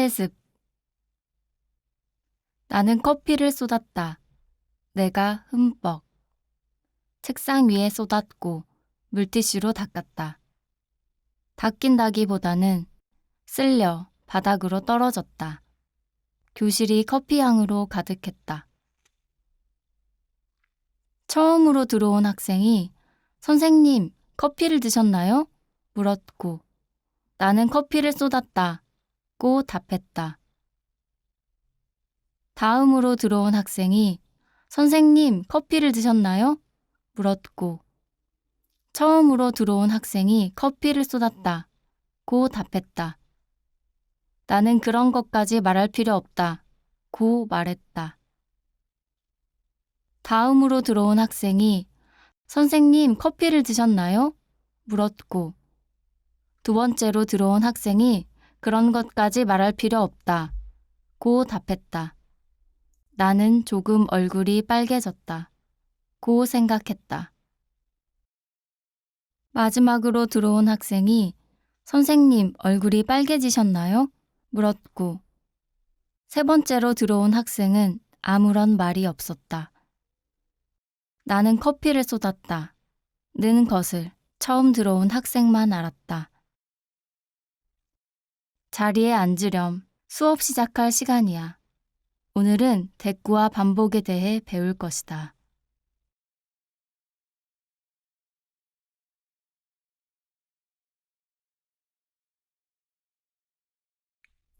세습. 나는 커피를 쏟았다. 내가 흠뻑. 책상 위에 쏟았고 물티슈로 닦았다. 닦인다기보다는 쓸려 바닥으로 떨어졌다. 교실이 커피향으로 가득했다. 처음으로 들어온 학생이 선생님, 커피를 드셨나요? 물었고 나는 커피를 쏟았다. 고 답했다. 다음으로 들어온 학생이 선생님, 커피를 드셨나요? 물었고 처음으로 들어온 학생이 커피를 쏟았다. 고 답했다. 나는 그런 것까지 말할 필요 없다. 고 말했다. 다음으로 들어온 학생이 선생님 커피를 드셨나요? 물었고 두 번째로 들어온 학생이 그런 것까지 말할 필요 없다. 고 답했다. 나는 조금 얼굴이 빨개졌다. 고 생각했다. 마지막으로 들어온 학생이 선생님 얼굴이 빨개지셨나요? 물었고 세 번째로 들어온 학생은 아무런 말이 없었다. 나는 커피를 쏟았다. 는 것을 처음 들어온 학생만 알았다. 자리에 앉으렴. 수업 시작할 시간이야. 오늘은 대꾸와 반복에 대해 배울 것이다.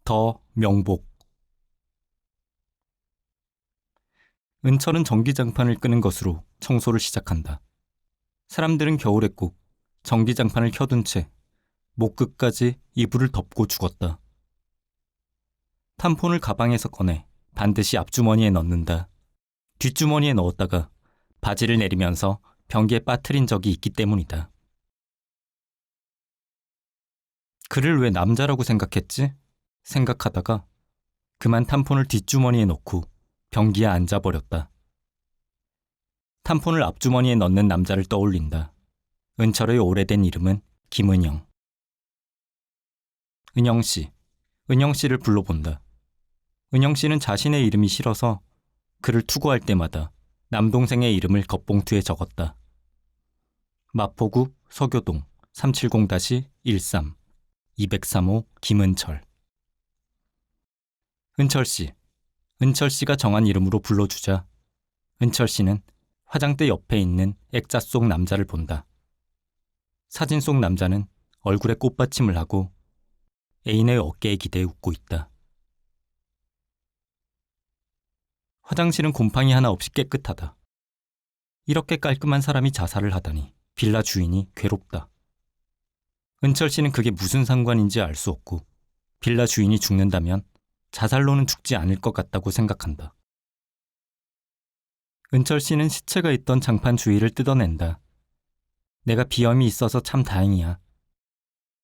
더 명복 은철은 전기장판을 끄는 것으로 청소를 시작한다. 사람들은 겨울에 꼭 전기장판을 켜둔 채 목 끝까지 이불을 덮고 죽었다. 탐폰을 가방에서 꺼내 반드시 앞주머니에 넣는다. 뒷주머니에 넣었다가 바지를 내리면서 변기에 빠뜨린 적이 있기 때문이다. 그를 왜 남자라고 생각했지? 생각하다가 그만 탐폰을 뒷주머니에 넣고 변기에 앉아버렸다. 탐폰을 앞주머니에 넣는 남자를 떠올린다. 은철의 오래된 이름은 김은영. 은영 씨, 은영 씨를 불러본다. 은영 씨는 자신의 이름이 싫어서 그를 투고할 때마다 남동생의 이름을 겉봉투에 적었다. 마포구 서교동 370-13 203호 김은철 은철 씨. 은철 씨가 정한 이름으로 불러주자 은철 씨는 화장대 옆에 있는 액자 속 남자를 본다. 사진 속 남자는 얼굴에 꽃받침을 하고 애인의 어깨에 기대 웃고 있다. 화장실은 곰팡이 하나 없이 깨끗하다. 이렇게 깔끔한 사람이 자살을 하다니 빌라 주인이 괴롭다. 은철 씨는 그게 무슨 상관인지 알 수 없고 빌라 주인이 죽는다면 자살로는 죽지 않을 것 같다고 생각한다. 은철 씨는 시체가 있던 장판 주위를 뜯어낸다. 내가 비염이 있어서 참 다행이야.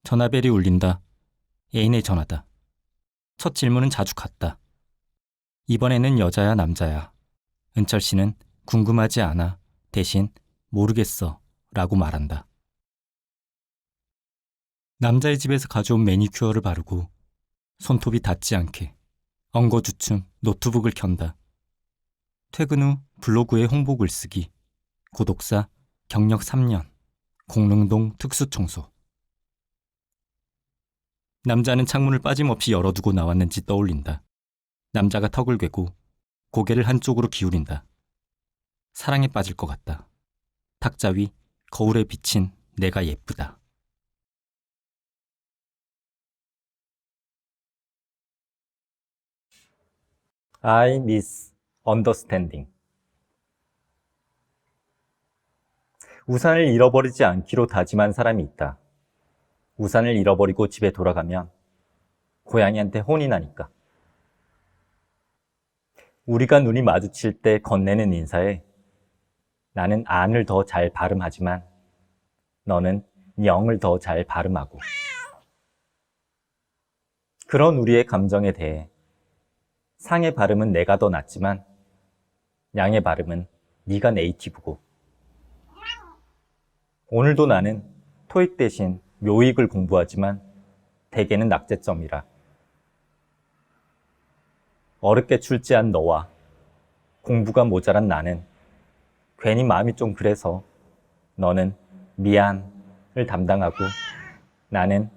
전화벨이 울린다. 애인의 전화다. 첫 질문은 자주 같다. 이번에는 여자야 남자야. 은철 씨는 궁금하지 않아. 대신 모르겠어. 라고 말한다. 남자의 집에서 가져온 매니큐어를 바르고 손톱이 닿지 않게 엉거주춤 노트북을 켠다. 퇴근 후 블로그에 홍보 글 쓰기, 고독사 경력 3년, 공릉동 특수청소. 남자는 창문을 빠짐없이 열어두고 나왔는지 떠올린다. 남자가 턱을 괴고 고개를 한쪽으로 기울인다. 사랑에 빠질 것 같다. 탁자 위 거울에 비친 내가 예쁘다. I miss understanding. 우산을 잃어버리지 않기로 다짐한 사람이 있다. 우산을 잃어버리고 집에 돌아가면 고양이한테 혼이 나니까. 우리가 눈이 마주칠 때 건네는 인사에 나는 안을 더 잘 발음하지만 너는 영을 더 잘 발음하고. 그런 우리의 감정에 대해 상의 발음은 내가 더 낫지만 양의 발음은 네가 네이티브고 오늘도 나는 토익 대신 묘익을 공부하지만 대개는 낙제점이라 어렵게 출제한 너와 공부가 모자란 나는 괜히 마음이 좀 그래서 너는 미안을 담당하고 나는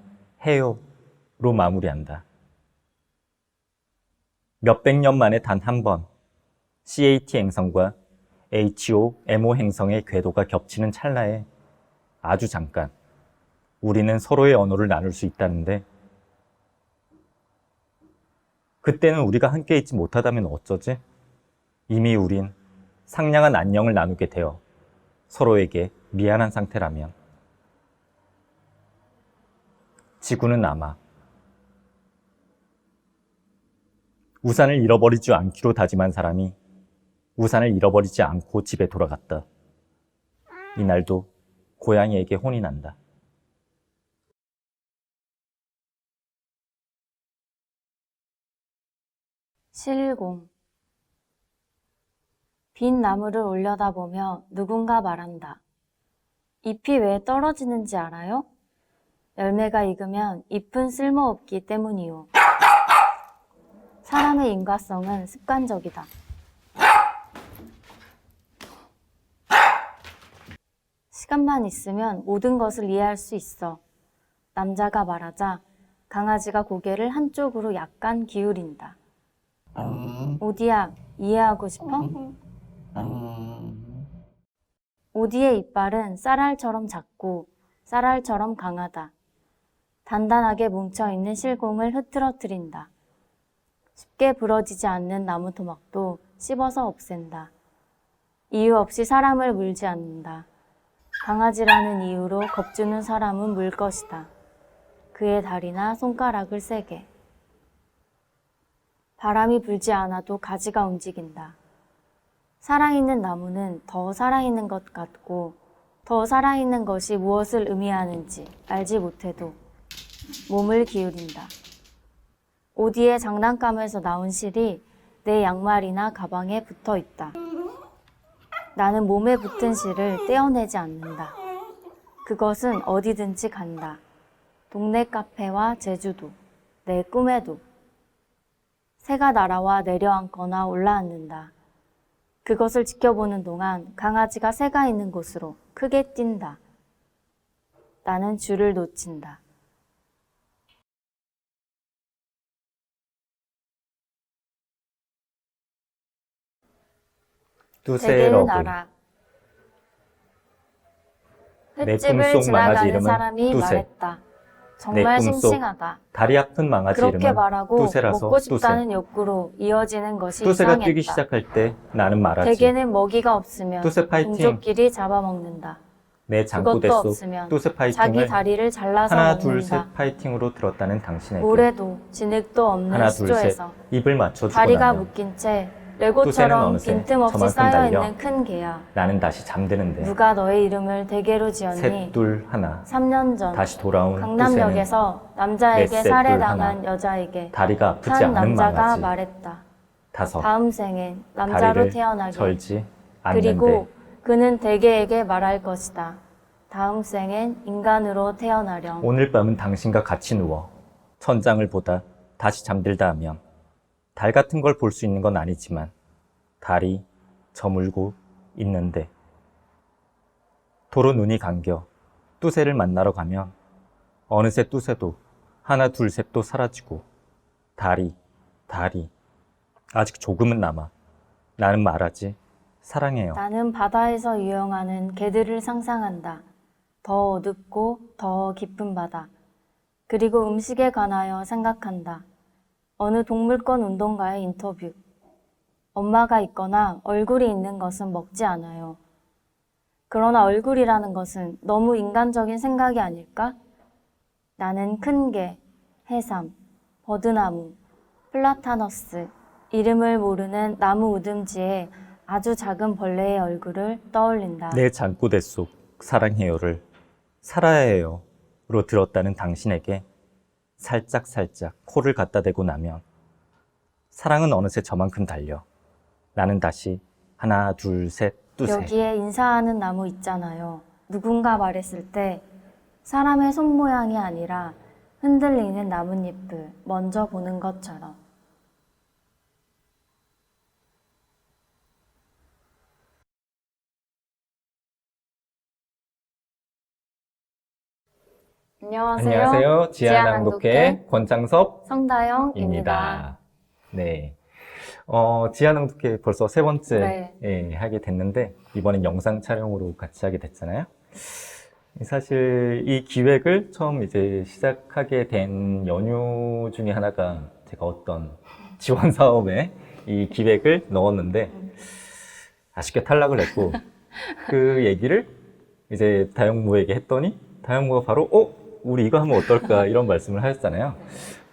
해요로 마무리한다. 몇백 년 만에 단 한 번 CAT 행성과 HO, MO 행성의 궤도가 겹치는 찰나에 아주 잠깐 우리는 서로의 언어를 나눌 수 있다는데 그때는 우리가 함께 있지 못하다면 어쩌지? 이미 우린 상냥한 안녕을 나누게 되어 서로에게 미안한 상태라면 지구는 아마 우산을 잃어버리지 않기로 다짐한 사람이 우산을 잃어버리지 않고 집에 돌아갔다. 이날도 고양이에게 혼이 난다. 실공 빈 나무를 올려다보며 누군가 말한다. 잎이 왜 떨어지는지 알아요? 열매가 익으면 잎은 쓸모없기 때문이요. 사람의 인과성은 습관적이다. 시간만 있으면 모든 것을 이해할 수 있어. 남자가 말하자 강아지가 고개를 한쪽으로 약간 기울인다. 오디야, 이해하고 싶어? 오디의 이빨은 쌀알처럼 작고 쌀알처럼 강하다. 단단하게 뭉쳐있는 실공을 흐트러뜨린다. 쉽게 부러지지 않는 나무 토막도 씹어서 없앤다. 이유 없이 사람을 물지 않는다. 강아지라는 이유로 겁주는 사람은 물 것이다. 그의 다리나 손가락을 세게. 바람이 불지 않아도 가지가 움직인다. 살아있는 나무는 더 살아있는 것 같고 더 살아있는 것이 무엇을 의미하는지 알지 못해도 몸을 기울인다. 오디의 장난감에서 나온 실이 내 양말이나 가방에 붙어 있다. 나는 몸에 붙은 실을 떼어내지 않는다. 그것은 어디든지 간다. 동네 카페와 제주도, 내 꿈에도. 새가 날아와 내려앉거나 올라앉는다. 그것을 지켜보는 동안 강아지가 새가 있는 곳으로 크게 뛴다. 나는 줄을 놓친다. 알아. 내 횟집을 꿈속 지나가는 이름은 사람이. 말했다. 정말 꿈속 싱싱하다. 다리 아픈 망아지 그렇게 말하고 뚜세라서 먹고 뚜세. 싶다는 욕구로 이어지는 것이 뚜세가 이상했다. 뛰기 시작할 때 나는 말하지. 대개는 먹이가 없으면 뚜세 파이팅. 동족끼리 잡아먹는다. 내 장구대 속 뚜세 자기 파이팅을 다리를 잘라서 하나. 둘셋 파이팅으로 들었다는 당신에게 모래도 진흙도 없는 하나 수조에서 입을 맞춰주고 다리가 나면 묶인 채 레고처럼 빈틈없이. 쌓여있는 큰 개야. 나는 다시 잠드는데 누가 너의 이름을 대개로 지었니? 셋둘 하나 3년 전 다시 돌아온 강남역에서 남자에게 넷, 셋, 살해당한 둘, 여자에게 다리가 아프지 한 않은 남자가 망아지 말했다. 다섯 다음 생엔 남자로 태어나게. 절지 않는데 그리고 그는 대개에게 말할 것이다. 다음 생엔 인간으로 태어나렴. 오늘 밤은 당신과 같이 누워 천장을 보다 다시 잠들다 하면 달 같은 걸 볼 수 있는 건 아니지만 달이 저물고 있는데 도로 눈이 감겨 뚜새를 만나러 가면 어느새 뚜새도 하나 둘 셋도 사라지고 달이 달이 아직 조금은 남아 나는 말하지 사랑해요 나는 바다에서 유영하는 개들을 상상한다. 더 어둡고 더 깊은 바다. 그리고 음식에 관하여 생각한다. 어느 동물권 운동가의 인터뷰. 엄마가 있거나 얼굴이 있는 것은 먹지 않아요. 그러나 얼굴이라는 것은 너무 인간적인 생각이 아닐까? 나는 큰 개, 해삼, 버드나무, 플라타너스, 이름을 모르는 나무 우듬지에 아주 작은 벌레의 얼굴을 떠올린다. 내 잠꼬대 속 사랑해요를 살아야 해요로 들었다는 당신에게 살짝살짝 코를 갖다 대고 나면 사랑은 어느새 저만큼 달려 나는 다시 하나 둘 셋 뚜세 여기에 인사하는 나무 있잖아요. 누군가 말했을 때 사람의 손 모양이 아니라 흔들리는 나뭇잎을 먼저 보는 것처럼. 안녕하세요. 안녕하세요. 지하낭독회 권창섭입니다. 성다영입니다. 네. 어, 지하낭독회 벌써 세 번째 네. 예, 하게 됐는데, 이번엔 영상 촬영으로 같이 하게 됐잖아요. 사실 이 기획을 처음 이제 시작하게 된 연유 중에 하나가 제가 어떤 지원 사업에 이 기획을 넣었는데, 아쉽게 탈락을 했고, 그 얘기를 이제 다영무에게 했더니, 다영무가 바로, 어? 우리 이거 하면 어떨까? 이런 말씀을 하셨잖아요.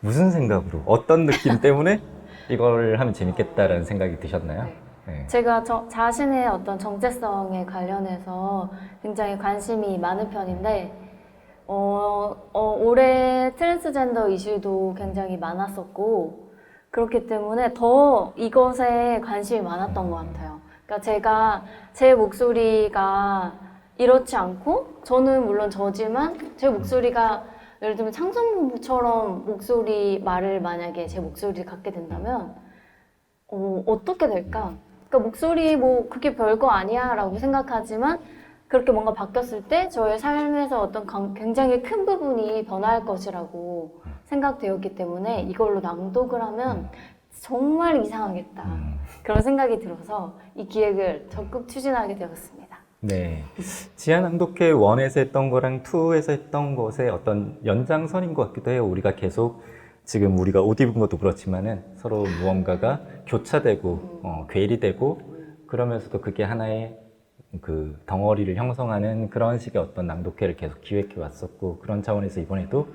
무슨 생각으로, 어떤 느낌 때문에 이걸 하면 재밌겠다라는 생각이 드셨나요? 네. 제가 저 자신의 어떤 정체성에 관련해서 굉장히 관심이 많은 편인데, 어, 어, 올해 트랜스젠더 이슈도 굉장히 많았었고, 그렇기 때문에 더 이것에 관심이 많았던 것 같아요. 그러니까 제가 제 목소리가 이렇지 않고, 저는 물론 저지만, 제 목소리가 예를 들면 창성부처럼 목소리 말을 만약에 제 목소리를 갖게 된다면, 어, 어떻게 될까? 그러니까 목소리 뭐 그게 별거 아니야 라고 생각하지만 그렇게 뭔가 바뀌었을 때 저의 삶에서 어떤 강- 굉장히 큰 부분이 변화할 것이라고 생각되었기 때문에 이걸로 낭독을 하면 정말 이상하겠다. 음, 그런 생각이 들어서 이 기획을 적극 추진하게 되었습니다. 네. 지하낭독회 1에서 했던 거랑 2에서 했던 것의 어떤 연장선인 것 같기도 해요. 우리가 계속 지금 우리가 옷 입은 것도 그렇지만은 서로 무언가가 교차되고, 어, 괴리되고, 그러면서도 그게 하나의 그 덩어리를 형성하는 그런 식의 어떤 낭독회를 계속 기획해 왔었고, 그런 차원에서 이번에도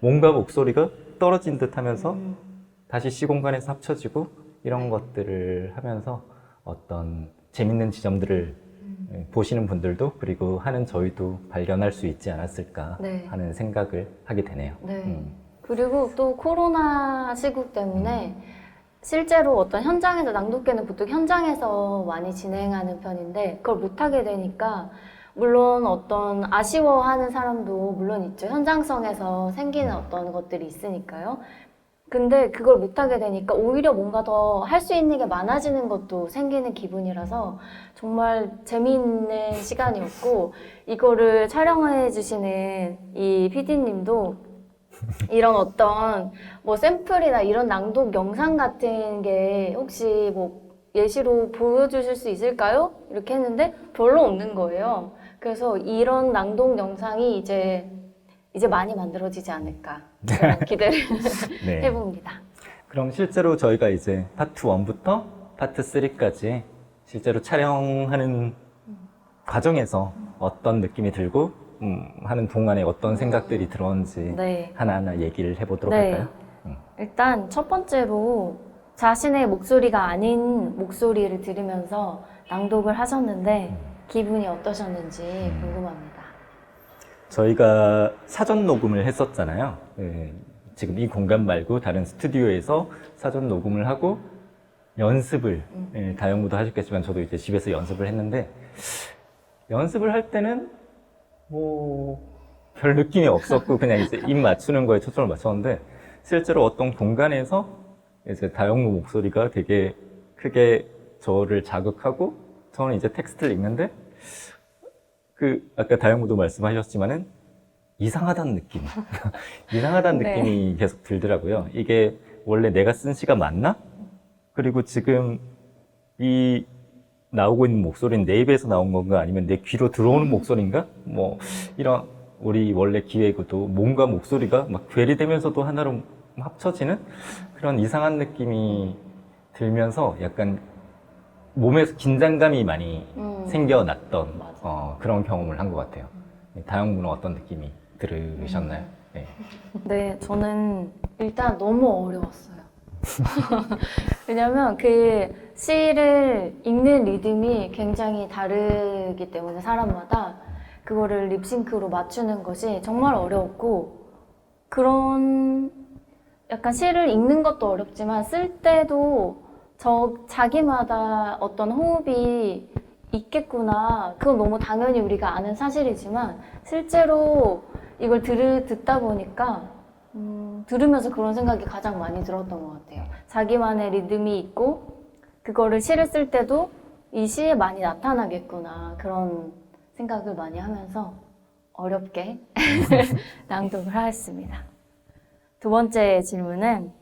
뭔가 목소리가 떨어진 듯 하면서 다시 시공간에서 합쳐지고 이런 것들을 하면서 어떤 재밌는 지점들을 예, 보시는 분들도 그리고 하는 저희도 발견할 수 있지 않았을까 네. 하는 생각을 하게 되네요. 네. 음. 그리고 또 코로나 시국 때문에 실제로 어떤 현장에서 낭독회는 보통 현장에서 많이 진행하는 편인데 그걸 못하게 되니까 물론 어떤 아쉬워하는 사람도 물론 있죠. 현장성에서 생기는 어떤 것들이 있으니까요. 근데 그걸 못하게 되니까 오히려 뭔가 더 할 수 있는 게 많아지는 것도 생기는 기분이라서 정말 재미있는 시간이었고 이거를 촬영해 주시는 이 PD님도 이런 어떤 뭐 샘플이나 이런 낭독 영상 같은 게 혹시 뭐 예시로 보여주실 수 있을까요? 이렇게 했는데 별로 없는 거예요. 그래서 이런 낭독 영상이 이제 이제 많이 만들어지지 않을까 저는 기대를 네. 해봅니다. 그럼 실제로 저희가 이제 파트 1부터 파트 3까지 실제로 촬영하는 과정에서 어떤 느낌이 들고 음, 하는 동안에 어떤 생각들이 들었는지 네. 하나하나 얘기를 해보도록 네. 할까요? 음. 일단 첫 번째로 자신의 목소리가 아닌 목소리를 들으면서 낭독을 하셨는데 기분이 어떠셨는지 궁금합니다. 저희가 사전 녹음을 했었잖아요. 예, 지금 이 공간 말고 다른 스튜디오에서 사전 녹음을 하고 연습을 예, 다영무도 하셨겠지만 저도 이제 집에서 연습을 했는데 연습을 할 때는 뭐 별 느낌이 없었고 그냥 이제 입 맞추는 거에 초점을 맞췄는데 실제로 어떤 공간에서 이제 다영무 목소리가 되게 크게 저를 자극하고 저는 이제 텍스트를 읽는데 그 아까 다영무도 말씀하셨지만은 이상하다는 느낌, 이상하다는 네. 느낌이 계속 들더라고요. 이게 원래 내가 쓴 시가 맞나? 그리고 지금 이 나오고 있는 목소리는 내 입에서 나온 건가 아니면 내 귀로 들어오는 목소리인가? 뭐 이런 우리 원래 기획도 뭔가 목소리가 막 괴리되면서도 하나로 합쳐지는 그런 이상한 느낌이 들면서 약간 몸에서 긴장감이 많이 음. 생겨났던 맞아. 어, 그런 경험을 한 것 같아요. 다영군은 어떤 느낌이 들으셨나요? 네. 네, 저는 일단 너무 어려웠어요. 왜냐면 그 시를 읽는 리듬이 굉장히 다르기 때문에 사람마다 그거를 립싱크로 맞추는 것이 정말 어려웠고 그런 약간 시를 읽는 것도 어렵지만 쓸 때도 저 자기마다 어떤 호흡이 있겠구나. 그건 너무 당연히 우리가 아는 사실이지만 실제로 이걸 들, 듣다 보니까 음, 들으면서 그런 생각이 가장 많이 들었던 것 같아요. 자기만의 리듬이 있고 그거를 시를 쓸 때도 이 시에 많이 나타나겠구나 그런 생각을 많이 하면서 어렵게 낭독을 하였습니다. 두 번째 질문은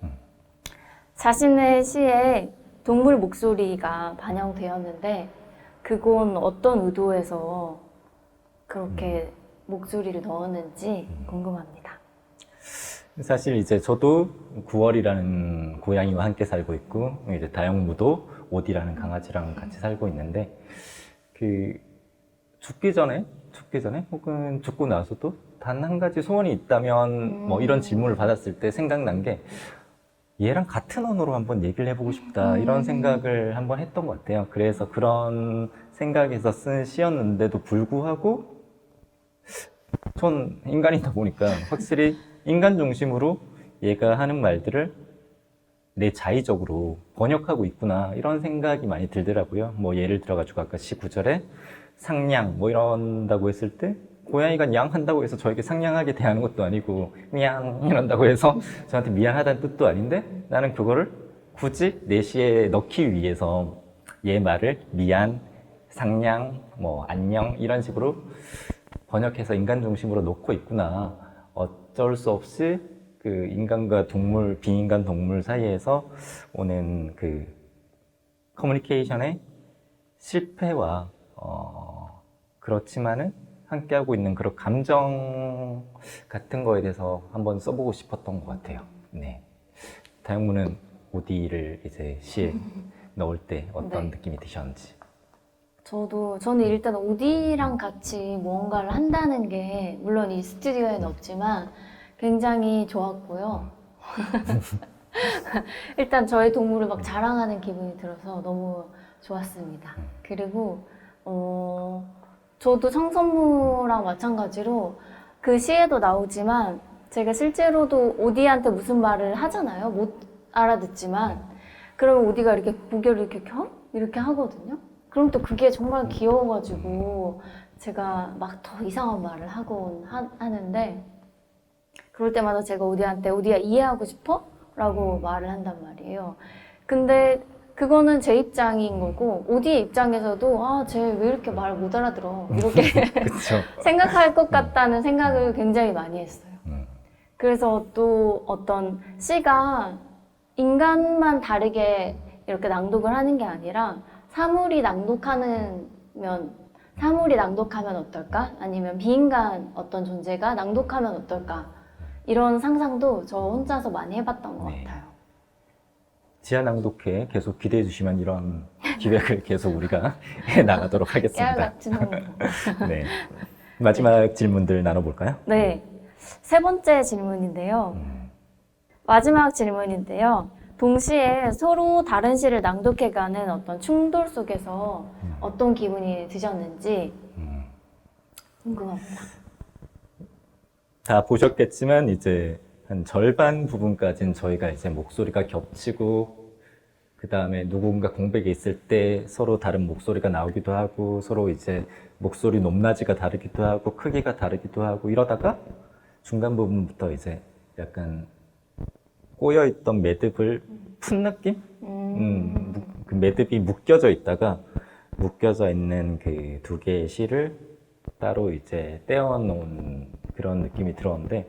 자신의 시에 동물 목소리가 반영되었는데 그건 어떤 의도에서 그렇게 목소리를 넣었는지 궁금합니다. 사실 이제 저도 9월이라는 고양이와 함께 살고 있고 이제 다영무도 오디라는 강아지랑 같이 살고 있는데 그 죽기 전에 죽기 전에 혹은 죽고 나서도 단 한 가지 소원이 있다면 뭐 이런 질문을 받았을 때 생각난 게 얘랑 같은 언어로 한번 얘기를 해보고 싶다 이런 생각을 한번 했던 것 같아요. 그래서 그런 생각에서 쓴 시였는데도 불구하고 전 인간이다 보니까 확실히 인간 중심으로 얘가 하는 말들을 내 자의적으로 번역하고 있구나 이런 생각이 많이 들더라고요. 뭐 예를 들어가지고 아까 시 9절에 상냥 뭐 이런다고 했을 때 고양이가 냥 한다고 해서 저에게 상냥하게 대하는 것도 아니고 미양 이런다고 해서 저한테 미안하다는 뜻도 아닌데 나는 그거를 굳이 내 시에 넣기 위해서 얘 말을 미안, 상냥, 뭐 안녕 이런 식으로 번역해서 인간 중심으로 놓고 있구나. 어쩔 수 없이 그 인간과 동물, 비인간 동물 사이에서 오는 그 커뮤니케이션의 실패와 어, 그렇지만은 함께하고 있는 그런 감정 같은 거에 대해서 한번 써보고 싶었던 것 같아요. 네. 다영무는 오디를 이제 시에 넣을 때 어떤 네. 느낌이 드셨는지. 저도 저는 일단 오디랑 같이 무언가를 한다는 게 물론 이 스튜디오에는 없지만 굉장히 좋았고요. 일단 저희 동물을 막 자랑하는 기분이 들어서 너무 좋았습니다. 그리고 어, 저도 청선무랑 마찬가지로 그 시에도 나오지만 제가 실제로도 오디한테 무슨 말을 하잖아요. 못 알아듣지만 그러면 오디가 이렇게 고개를 이렇게 켜 이렇게 하거든요. 그럼 또 그게 정말 귀여워가지고 제가 막 더 이상한 말을 하곤 하, 하는데 그럴 때마다 제가 오디한테 오디야 이해하고 싶어? 라고 말을 한단 말이에요. 근데 그거는 제 입장인 거고 오디의 입장에서도 아 쟤 왜 이렇게 말 못 알아들어 이렇게. 생각할 것 같다는 생각을 굉장히 많이 했어요. 음. 그래서 또 어떤 시가 인간만 다르게 이렇게 낭독을 하는 게 아니라 사물이 낭독하는 면 사물이 낭독하면 어떨까? 아니면 비인간 어떤 존재가 낭독하면 어떨까? 이런 상상도 저 혼자서 많이 해봤던 것 네. 같아요. 지하 낭독회 계속 기대해 주시면 이런 기획을 계속 우리가 해 나가도록 하겠습니다. 네. 마지막 질문들 나눠볼까요? 네. 세 번째 질문인데요. 음, 마지막 질문인데요. 동시에 서로 다른 시를 낭독해가는 어떤 충돌 속에서 음. 어떤 기분이 드셨는지 음. 궁금합니다. 다 보셨겠지만 이제 한 절반 부분까지는 저희가 이제 목소리가 겹치고 그 다음에 누군가 공백이 있을 때 서로 다른 목소리가 나오기도 하고 서로 이제 목소리 높낮이가 다르기도 하고 크기가 다르기도 하고 이러다가 중간 부분부터 이제 약간 꼬여있던 매듭을 푼 느낌? 음, 무- 그 매듭이 묶여져 있다가 묶여져 있는 그 두 개의 실을 따로 이제 떼어놓은 그런 느낌이 들었는데,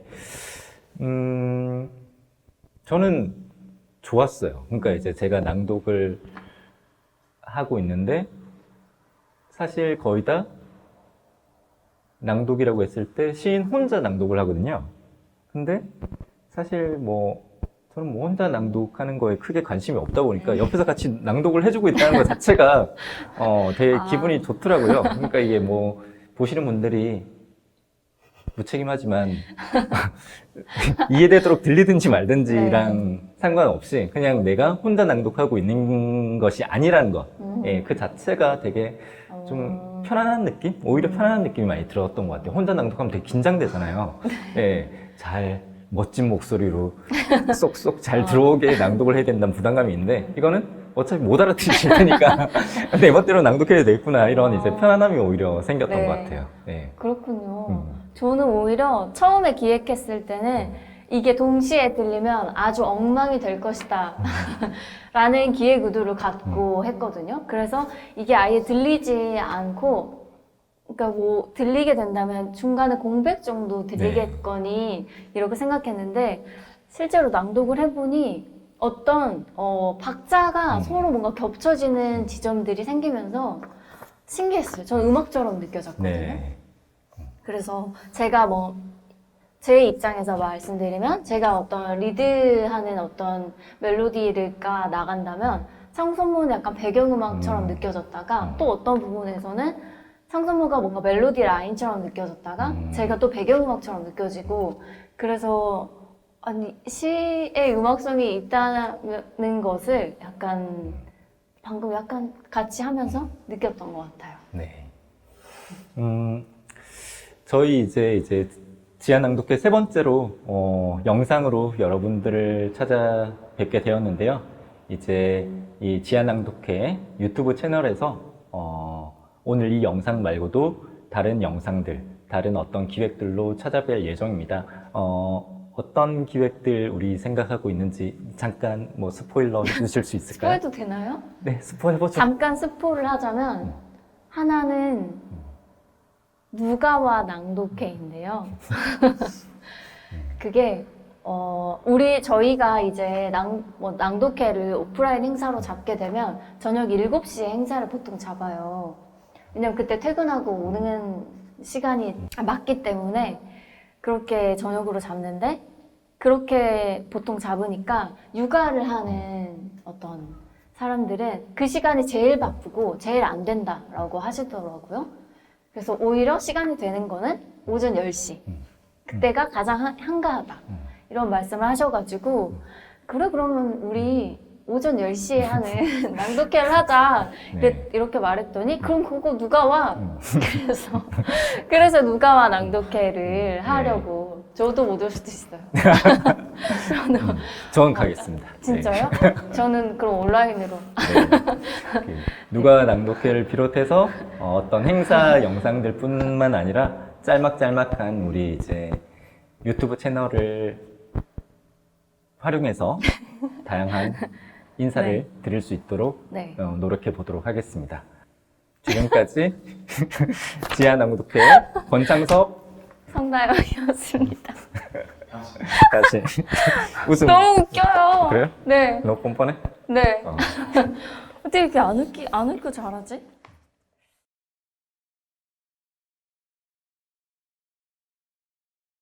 음, 저는 좋았어요. 그러니까 이제 제가 낭독을 하고 있는데, 사실 거의 다 낭독이라고 했을 때 시인 혼자 낭독을 하거든요. 근데 사실 뭐 저는 뭐 혼자 낭독하는 거에 크게 관심이 없다 보니까 옆에서 같이 낭독을 해주고 있다는 것 자체가 어 되게 아. 기분이 좋더라고요. 그러니까 이게 뭐 보시는 분들이 무책임하지만 이해되도록 들리든지 말든지랑 상관없이 그냥 내가 혼자 낭독하고 있는 것이 아니라는 것, 음. 예, 그 자체가 되게 좀 편안한 느낌? 오히려 편안한 느낌이 많이 들었던 것 같아요. 혼자 낭독하면 되게 긴장되잖아요. 예, 잘, 멋진 목소리로 쏙쏙 잘 아. 들어오게 낭독을 해야 된다는 부담감이 있는데, 이거는 어차피 못 알아들으실 테니까 내 멋대로 낭독해야 되겠구나. 이런 이제 편안함이 오히려 생겼던 네. 것 같아요. 예. 그렇군요. 음. 저는 오히려 처음에 기획했을 때는 이게 동시에 들리면 아주 엉망이 될 것이다. 라는 기획 의도를 갖고 음. 했거든요. 그래서 이게 아예 들리지 않고 그러니까 뭐 들리게 된다면 중간에 공백 정도 네. 들리겠거니 이렇게 생각했는데 실제로 낭독을 해보니 어떤 어, 박자가 음. 서로 뭔가 겹쳐지는 지점들이 생기면서 신기했어요. 저는 음악처럼 느껴졌거든요. 네. 그래서 제가 뭐 제 입장에서 말씀드리면 제가 어떤 리드하는 어떤 멜로디가 나간다면 창선무는 약간 배경음악처럼 음. 느껴졌다가 음. 또 어떤 부분에서는 창선무가 뭔가 멜로디 라인처럼 느껴졌다가 음. 제가 또 배경음악처럼 느껴지고 그래서 아니 시의 음악성이 있다는 것을 약간 방금 약간 같이 하면서 느꼈던 것 같아요. 네. 음, 저희 이제 이제 지하 낭독회 세 번째로 어, 영상으로 여러분들을 찾아뵙게 되었는데요. 이제 이 지하 낭독회 유튜브 채널에서 어, 오늘 이 영상 말고도 다른 영상들, 다른 어떤 기획들로 찾아뵐 예정입니다. 어, 어떤 기획들 우리 생각하고 있는지 잠깐 뭐 스포일러 해주실 수 있을까요? 스포해도 되나요? 네, 스포 해보죠. 잠깐 스포를 하자면 음. 하나는 누가와 낭독회인데요. 그게 어 우리 저희가 이제 낭, 뭐 낭독회를 오프라인 행사로 잡게 되면 저녁 7시에 행사를 보통 잡아요. 왜냐면 그때 퇴근하고 오는 시간이 맞기 때문에 그렇게 저녁으로 잡는데 그렇게 보통 잡으니까 육아를 하는 어떤 사람들은 그 시간이 제일 바쁘고 제일 안 된다라고 하시더라고요. 그래서 오히려 시간이 되는 거는 오전 10시. 음. 그때가 가장 한- 한가하다. 음. 이런 말씀을 하셔가지고, 그래, 그러면 우리 오전 10시에 하는 낭독회를 하자. 네. 이렇게 말했더니, 그럼 그거 누가 와? 음. 그래서, 그래서 누가 와 낭독회를 하려고. 저도 못 올 수도 있어요. 저는, 전 가겠습니다. 네. 진짜요? 저는 그럼 온라인으로. 네. 그 누가 낭독회를 비롯해서 어, 떤 행사 영상들뿐만 아니라 짤막짤막한 우리 이제 유튜브 채널을 활용해서 다양한 인사를 네. 드릴 수 있도록 네. 어, 노력해 보도록 하겠습니다. 지금까지 지하 낭독회 권창섭 성다영이었습니다. 다시 웃음 너무 웃겨요. 그래요? 네. 너무 뻔뻔해? 네. 어. 어떻게 이렇게 안 웃기, 안 웃고 잘하지?